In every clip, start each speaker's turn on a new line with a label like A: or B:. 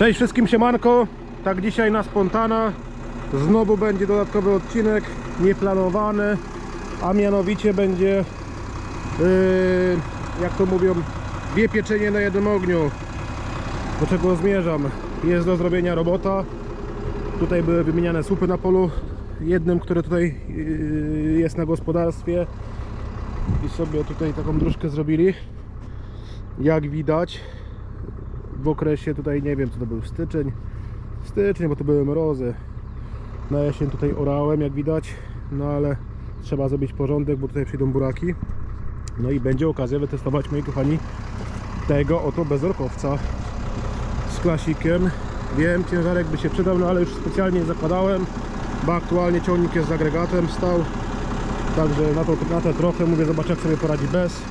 A: Cześć wszystkim siemanko, tak dzisiaj na spontana. Znowu będzie dodatkowy odcinek, nieplanowany A mianowicie będzie, yy, jak to mówią, dwie pieczenie na jednym ogniu. Do czego zmierzam? Jest do zrobienia robota. Tutaj były wymieniane słupy na polu. Jednym, które tutaj yy, jest na gospodarstwie. I sobie tutaj taką dróżkę zrobili. Jak widać w okresie tutaj nie wiem co to był styczeń. Styczeń, bo to były mrozy. Na jesień tutaj orałem jak widać. No ale trzeba zrobić porządek, bo tutaj przyjdą buraki. No i będzie okazja wytestować moi kochani tego oto bezorkowca z klasikiem. Wiem, ciężarek by się przydał, no ale już specjalnie nie zakładałem bo aktualnie ciągnik jest z agregatem stał. Także na, to, na te trochę mówię, zobaczę jak sobie poradzi bez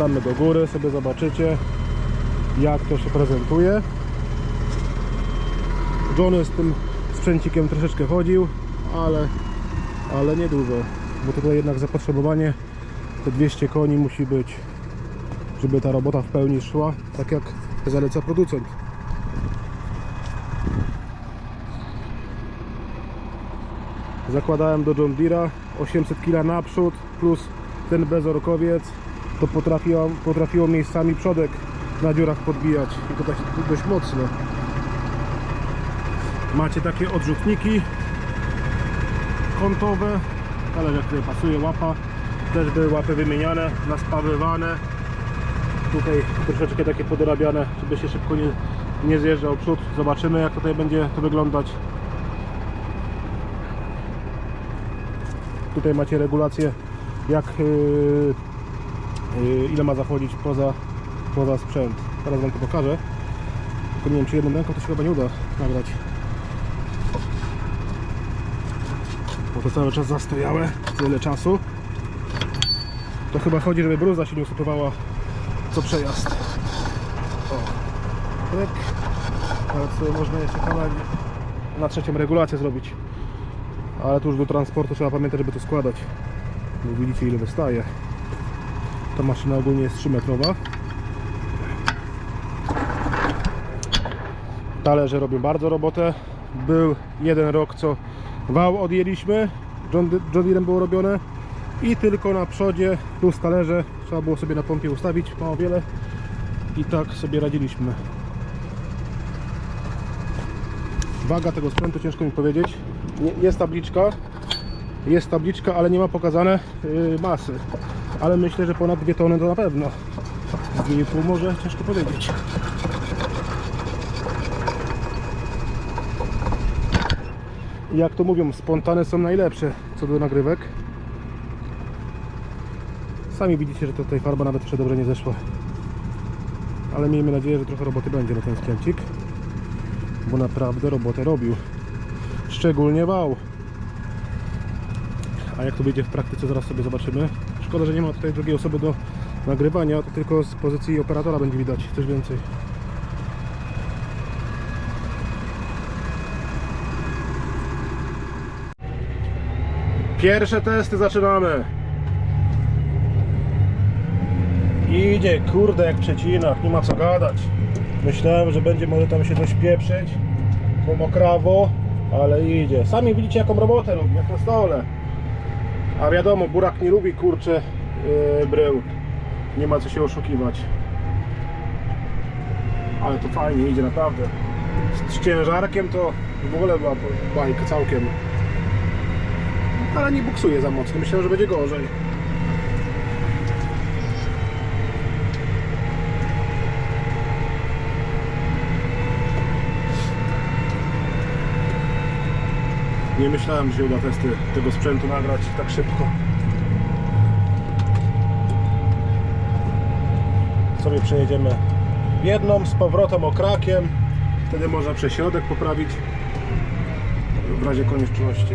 A: damy do góry, sobie zobaczycie jak to się prezentuje. Johnny z tym sprzęcikiem troszeczkę chodził ale, ale niedużo bo tutaj jednak zapotrzebowanie te 200 koni musi być żeby ta robota w pełni szła tak jak zaleca producent. Zakładałem do John Deere'a 800 kg naprzód plus ten bezorkowiec to potrafiło, potrafiło miejscami przodek na dziurach podbijać. I to dość, dość mocno. Macie takie odrzutniki kątowe. Ale jak tutaj pasuje łapa też były łapy wymieniane, naspawywane. Tutaj troszeczkę takie podorabiane żeby się szybko nie, nie zjeżdżał przód. Zobaczymy jak tutaj będzie to wyglądać. Tutaj macie regulację jak yy, ile ma zachodzić poza, poza sprzęt. Teraz wam to pokażę. Tylko nie wiem czy jedną ręką to się chyba nie uda nagrać. Bo to cały czas zastojałe tyle czasu. To chyba chodzi żeby bruza się nie usypywała co przejazd. O tak sobie można jeszcze kawałek na trzecią regulację zrobić. Ale tu już do transportu trzeba pamiętać żeby to składać. Bo widzicie ile wystaje ta maszyna ogólnie jest 3 metrowa talerze robią bardzo robotę. Był jeden rok co wał odjęliśmy. John, Deerem było robione. I tylko na przodzie plus talerze trzeba było sobie na pompie ustawić mało wiele. I tak sobie radziliśmy. Waga tego sprzętu ciężko mi powiedzieć. Jest tabliczka. Jest tabliczka, ale nie ma pokazane yy, masy ale myślę, że ponad 2 tony to na pewno. 2,5 może ciężko powiedzieć. Jak to mówią, spontane są najlepsze. Co do nagrywek. Sami widzicie, że tutaj farba nawet jeszcze dobrze nie zeszła. Ale miejmy nadzieję, że trochę roboty będzie na ten sprzęcik bo naprawdę robotę robił. Szczególnie wał. A jak to wyjdzie w praktyce zaraz sobie zobaczymy szkoda, że nie ma tutaj drugiej osoby do nagrywania tylko z pozycji operatora będzie widać coś więcej. Pierwsze testy zaczynamy. Idzie kurde jak przecinak nie ma co gadać. Myślałem, że będzie może tam się coś pieprzyć. Po mokrawo ale idzie. Sami widzicie jaką robotę robi jak na stole a wiadomo, burak nie lubi kurcze yy, brył. Nie ma co się oszukiwać. Ale to fajnie idzie naprawdę. Z, ciężarkiem to w ogóle była bajka całkiem. Ale nie buksuje za mocno. Myślałem, że będzie gorzej. Nie myślałem, że się uda testy tego sprzętu nagrać tak szybko. Sobie przejedziemy jedną z powrotem okrakiem. Wtedy można prześrodek poprawić w razie konieczności.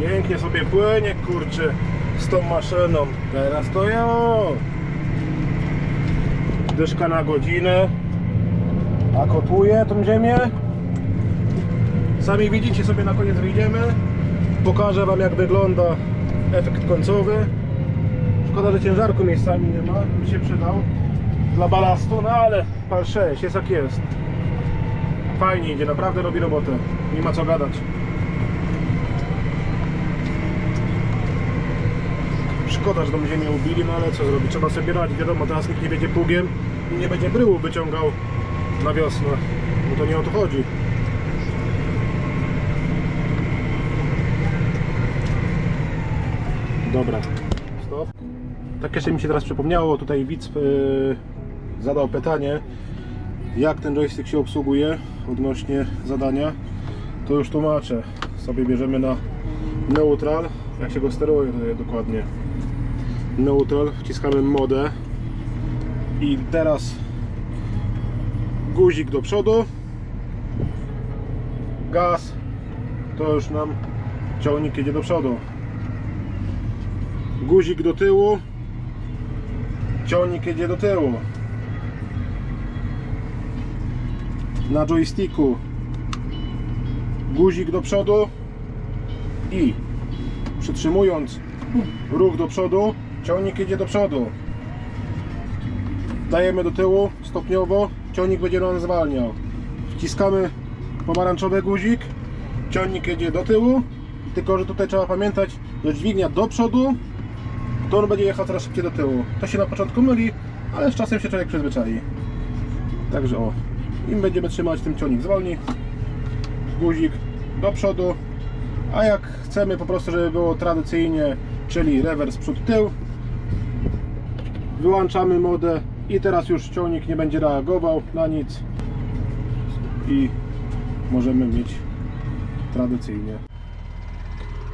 A: Pięknie sobie płynie, kurczę, z tą maszyną. Teraz to ja. Dyszka na godzinę. A kotuje tą ziemię. Sami widzicie sobie na koniec wyjdziemy. Pokażę Wam jak wygląda efekt końcowy. Szkoda, że ciężarku miejscami nie ma, by się przydał dla balastu, no ale pal 6, jest jak jest. Fajnie idzie, naprawdę robi robotę. Nie ma co gadać. Szkoda, że tą ziemię ubili, no ale co zrobić? Trzeba sobie radzić. Wiadomo, teraz nikt nie będzie pługiem i nie będzie bryłu wyciągał na wiosnę. Bo to nie o to chodzi. Dobra, stop. Tak jeszcze mi się teraz przypomniało, tutaj widz yy, zadał pytanie, jak ten joystick się obsługuje odnośnie zadania. To już tłumaczę. Sobie bierzemy na neutral, jak się go steruje tutaj dokładnie. Neutral, wciskamy modę i teraz guzik do przodu, gaz, to już nam ciągnik jedzie do przodu. Guzik do tyłu. Ciągnik jedzie do tyłu. Na joysticku. Guzik do przodu. I przytrzymując ruch do przodu ciągnik jedzie do przodu. Dajemy do tyłu stopniowo ciągnik będzie nam zwalniał wciskamy pomarańczowy guzik ciągnik jedzie do tyłu tylko, że tutaj trzeba pamiętać, że dźwignia do przodu to on będzie jechał coraz szybciej do tyłu. To się na początku myli, ale z czasem się człowiek przyzwyczai. Także o, im będziemy trzymać, tym ciągnik zwolni. Guzik do przodu. A jak chcemy po prostu, żeby było tradycyjnie, czyli rewers przód tył, wyłączamy modę i teraz już ciągnik nie będzie reagował na nic i możemy mieć tradycyjnie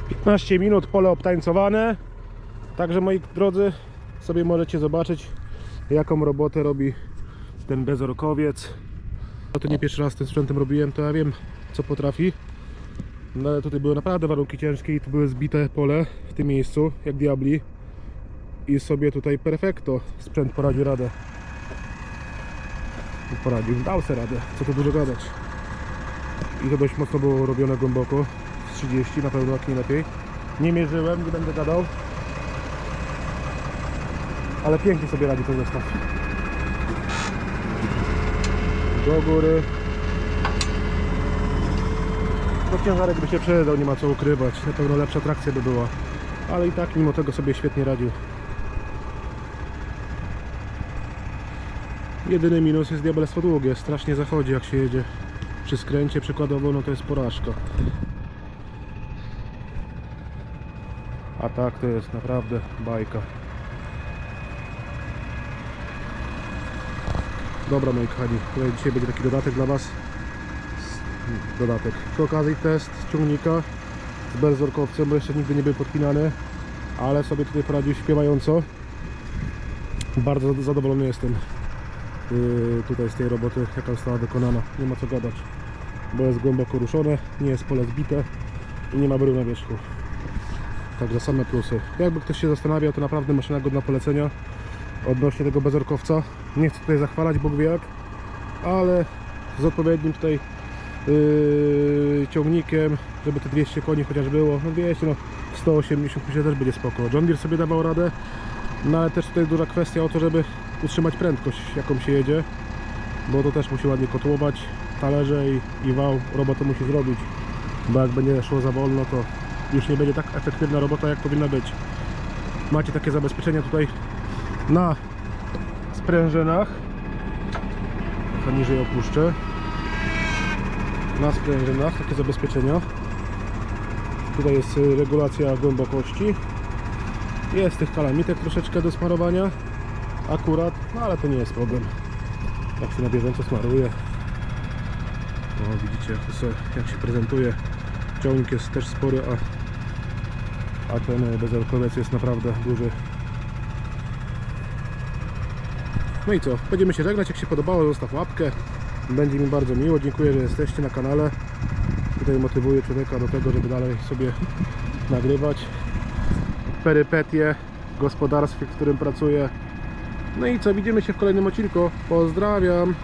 A: 15 minut pole obtańcowane Także moi drodzy, sobie możecie zobaczyć jaką robotę robi ten bezorkowiec. No to nie pierwszy raz tym sprzętem robiłem, to ja wiem co potrafi. No ale tutaj były naprawdę warunki ciężkie i tu były zbite pole w tym miejscu, jak diabli. I sobie tutaj perfekto sprzęt poradził radę. Poradził, dał sobie radę, co tu dużo gadać. I to dość mocno było robione głęboko, z 30 na pewno jak nie lepiej. Nie mierzyłem, nie będę gadał. Ale pięknie sobie radzi ten zestaw. Do góry. No ciężarek by się przydał, nie ma co ukrywać. Na pewno lepsza trakcja by była. Ale i tak mimo tego sobie świetnie radził. Jedyny minus jest diabelstwo długie. Strasznie zachodzi jak się jedzie. Przy skręcie przykładowo, no to jest porażka. A tak to jest naprawdę bajka. Dobra moi kochani, tutaj dzisiaj będzie taki dodatek dla Was. Dodatek. Przy okazji test ciągnika z berzorkowcem, bo jeszcze nigdy nie był podpinany, ale sobie tutaj poradził śpiewająco. Bardzo zadowolony jestem tutaj z tej roboty, jaka została wykonana. Nie ma co gadać, bo jest głęboko ruszone, nie jest pole zbite i nie ma brył na wierzchu. Także same plusy. Jakby ktoś się zastanawiał, to naprawdę maszyna godna polecenia odnośnie tego bezorkowca. Nie chcę tutaj zachwalać, Bóg wie jak, ale z odpowiednim tutaj yy, ciągnikiem, żeby te 200 koni chociaż było, no 200, no 180 myślę też będzie spoko. John Deere sobie dawał radę, no ale też tutaj duża kwestia o to, żeby utrzymać prędkość jaką się jedzie, bo to też musi ładnie kotłować, talerze i, i wał. Robotę musi zrobić, bo jak będzie szło za wolno, to już nie będzie tak efektywna robota jak powinna być. Macie takie zabezpieczenia tutaj na sprężynach. Trochę niżej opuszczę. Na sprężynach takie zabezpieczenia. Tutaj jest regulacja głębokości. Jest tych kalamitek troszeczkę do smarowania akurat, no ale to nie jest problem. Jak się na bieżąco smaruje. No widzicie jak, se, jak się prezentuje. Ciągnik jest też spory a, a ten bezalkowiec jest naprawdę duży. No i co, będziemy się żegnać, jak się podobało zostaw łapkę. Będzie mi bardzo miło, dziękuję, że jesteście na kanale. Tutaj motywuję człowieka do tego, żeby dalej sobie nagrywać Perypetie w gospodarstwie, w którym pracuję No i co, widzimy się w kolejnym odcinku. Pozdrawiam